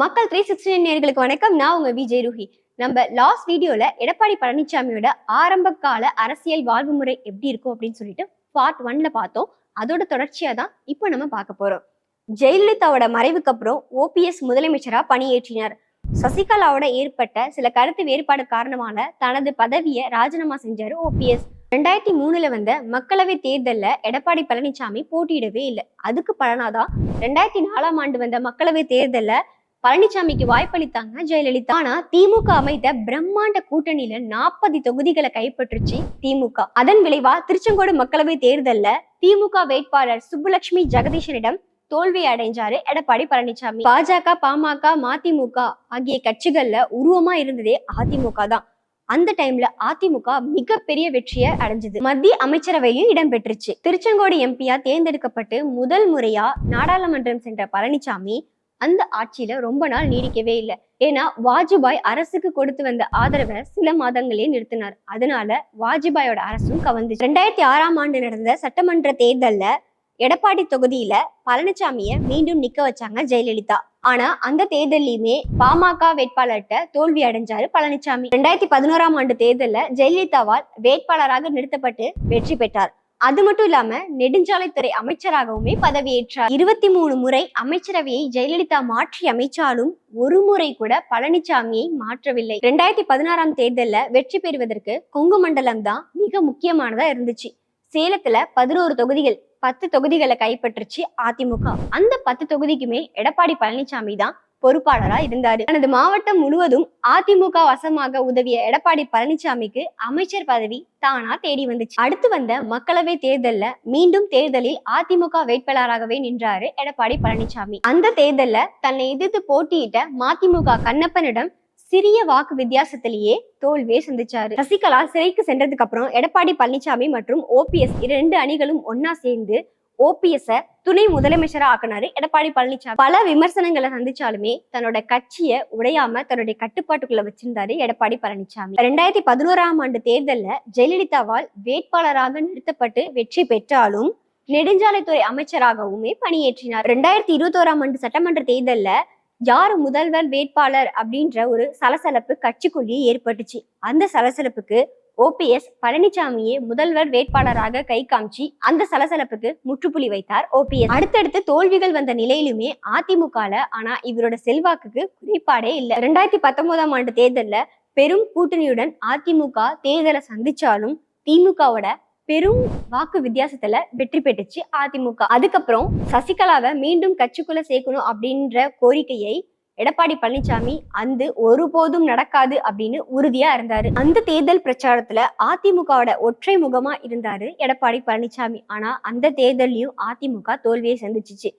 மக்கள் three sixty நேர்களுக்கு வணக்கம். நான் உங்க விஜய் ரூஹி. நம்ம லாஸ்ட் வீடியோல எடப்பாடி பழனிசாமியோட ஆரம்ப கால அரசியல் வாழ்வு முறை எப்படி இருக்கும் அப்படின்னு சொல்லிட்டு பார்ட் ஒன்ல பார்த்தோம். அதோட தொடர்ச்சியா தான் இப்போ நம்ம பார்க்க போறோம். ஜெயலலிதாவோட மறைவுக்கு அப்புறம் ஓபிஎஸ் முதலமைச்சரா பணியேற்றினார். சசிகலாவோட ஏற்பட்ட சில கருத்து வேறுபாடு காரணமான தனது பதவியை ராஜினாமா செஞ்சாரு ஓபிஎஸ் ரெண்டாயிரத்தி மூணுல வந்த மக்களவை தேர்தல்ல எடப்பாடி பழனிசாமி போட்டியிடவே இல்லை. அதுக்கு பலனாதான் ரெண்டாயிரத்தி நாலாம் ஆண்டு வந்த மக்களவை தேர்தல்ல பழனிசாமிக்கு வாய்ப்பளித்தாங்க ஜெயலலிதா. ஆனா திமுக அமைத்த பிரம்மாண்ட கூட்டணியில நாற்பது தொகுதிகளை கைப்பற்றுச்சு திமுக. அதன் விளைவா திருச்செங்கோடு மக்களவை தேர்தல்ல திமுக வேட்பாளர் சுப்புலட்சுமி ஜெகதீஷனிடம் தோல்வி அடைஞ்சாரு எடப்பாடி பழனிசாமி பாஜக பாமக மதிமுக ஆகிய கட்சிகள்ல உருவமா இருந்ததே அதிமுக தான். அந்த டைம்ல அதிமுக மிகப்பெரிய வெற்றியை அடைஞ்சது. மத்திய அமைச்சரவையும் இடம்பெற்றுச்சு. திருச்செங்கோடு எம்பியா தேர்ந்தெடுக்கப்பட்டு முதல் முறையா நாடாளுமன்றம் சென்ற பழனிசாமி அந்த ஆட்சியில ரொம்ப நாள் நீடிக்கவே இல்லை. ஏன்னா வாஜ்பாய் அரசுக்கு கொடுத்து வந்த ஆதரவை சில மாதங்களே நிறுத்தினார். அதனால வாஜ்பாயோட அரசும் கவர்ந்துச்சு. ரெண்டாயிரத்தி ஆறாம் ஆண்டு நடந்த சட்டமன்ற தேர்தல்ல எடப்பாடி தொகுதியில பழனிசாமிய மீண்டும் நிக்க வச்சாங்க ஜெயலலிதா. ஆனா அந்த தேர்தலையுமே பாமக வேட்பாளர்கிட்ட தோல்வி அடைஞ்சாரு பழனிசாமி ரெண்டாயிரத்தி பதினோராம் ஆண்டு தேர்தல்ல ஜெயலலிதாவால் வேட்பாளராக நிறுத்தப்பட்டு வெற்றி பெற்றார். அது மட்டும் இல்லாம நெடுஞ்சாலைத்துறை அமைச்சராகவுமே பதவியேற்றார். இருபத்தி மூணு முறை அமைச்சரவையை ஜெயலலிதா மாற்றி அமைச்சாலும் ஒரு முறை கூட பழனிசாமியை மாற்றவில்லை. ரெண்டாயிரத்தி பதினாறாம் தேர்தல்ல வெற்றி பெறுவதற்கு கொங்கு மண்டலம் தான் மிக முக்கியமானதா இருந்துச்சு. சேலத்துல பதினோரு தொகுதிகள் பத்து தொகுதிகளை கைப்பற்றுச்சு அதிமுக. அந்த பத்து தொகுதிக்குமே எடப்பாடி பழனிசாமி தான் பொறுப்பாளரா இருந்தாரு. தனது மாவட்டம் முழுவதும் அதிமுக வசமாக உதவிய எடப்பாடி பழனிசாமிக்கு அமைச்சர் பதவி தானா தேடி வந்துச்சு. அடுத்து வந்த மக்களவை தேர்தல்ல மீண்டும் தேர்தலில் அதிமுக வேட்பாளராகவே நின்றாரு எடப்பாடி பழனிசாமி அந்த தேர்தல்ல தன்னை எதிர்த்து போட்டியிட்ட மதிமுக கண்ணப்பனிடம் சிறிய வாக்கு வித்தியாசத்திலேயே தோல்வியை சந்திச்சாரு. சசிகலா சிறைக்கு சென்றதுக்கு அப்புறம் எடப்பாடி பழனிசாமி மற்றும் ஓபிஎஸ் இரண்டு அணிகளும் ஒன்னா சேர்ந்து ஓபிஎஸ் துணை முதலமைச்சரா ஆக்கினாரு. எடப்பாடி பழனிசாமி. பல விமர்சனங்களை சந்திச்சாலுமே தன்னோட கட்சியை உடையாம தன்னுடைய கட்டுப்பாட்டுக்குள்ள வச்சிருந்தாரு எடப்பாடி பழனிசாமி. ரெண்டாயிரத்தி பதினோராம் ஆண்டு தேர்தல்ல ஜெயலலிதாவால் வேட்பாளராக நிறுத்தப்பட்டு வெற்றி பெற்றாலும் நெடுஞ்சாலைத்துறை அமைச்சராகவுமே பணியேற்றினார். ரெண்டாயிரத்தி இருபத்தோராம் ஆண்டு சட்டமன்ற தேர்தல்ல யார் முதல்வர் வேட்பாளர் அப்படின்ற ஒரு சலசலப்பு கட்சிக்குள்ளேயே ஏற்பட்டுச்சு. அந்த சலசலப்புக்கு ஓபிஎஸ் பழனிசாமியே முதல்வர் வேட்பாளராக கை காமிச்சு அந்த சலசலப்புக்கு முற்றுப்புள்ளி வைத்தார் ஓபிஎஸ். அடுத்தடுத்து தோல்விகள் வந்த நிலையிலுமே அதிமுகல ஆனா இவரோட செல்வாக்குக்கு குறைபாடே இல்லை. ரெண்டாயிரத்தி பத்தொன்பதாம் ஆண்டு தேர்தல்ல பெரும் கூட்டணியுடன் அதிமுக தேர்தலை சந்திச்சாலும் திமுகவோட பெரும் வாக்கு வித்தியாசத்துல வெற்றி பெற்றுச்சு அதிமுக. அதுக்கப்புறம் சசிகலாவை மீண்டும் கட்சிக்குள்ள சேர்க்கணும் அப்படின்ற கோரிக்கையை எடப்பாடி பழனிசாமி அந்த ஒருபோதும் நடக்காது அப்படின்னு உறுதியா இருந்தாரு. அந்த தேர்தல் பிரச்சாரத்துல அதிமுகவோட ஒற்றை முகமா இருந்தாரு எடப்பாடி பழனிசாமி. ஆனா அந்த தேர்தல்லையும் அதிமுக தோல்வியை சந்திச்சிச்சு.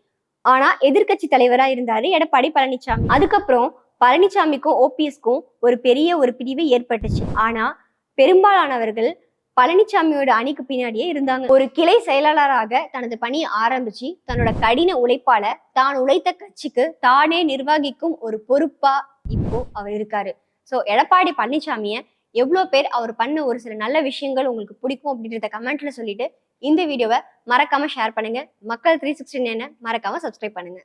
ஆனா எதிர்க்கட்சி தலைவரா இருந்தாரு எடப்பாடி பழனிசாமி. அதுக்கப்புறம் பழனிசாமிக்கும் ஓபிஎஸ்க்கும் ஒரு பெரிய ஒரு பிரிவு ஏற்பட்டுச்சு. ஆனா பெரும்பாலானவர்கள் பழனிசாமியோட அணிக்கு பின்னாடியே இருந்தாங்க. ஒரு கிளை செயலாளராக தனது பணியை ஆரம்பிச்சு தன்னோட கடின உழைப்பால தான் உழைத்த கட்சிக்கு தானே நிர்வகிக்கும் ஒரு பொறுப்பா இப்போ அவர் இருக்காரு. சோ எடப்பாடி பழனிசாமிய எவ்வளோ பேர் அவர் பண்ண ஒரு சில நல்ல விஷயங்கள் உங்களுக்கு பிடிக்கும் அப்படின்றத கமெண்ட்ல சொல்லிட்டு இந்த வீடியோவை மறக்காம ஷேர் பண்ணுங்க. மக்கள் த்ரீ சிக்ஸ்டி மறக்காம சப்ஸ்கிரைப் பண்ணுங்க.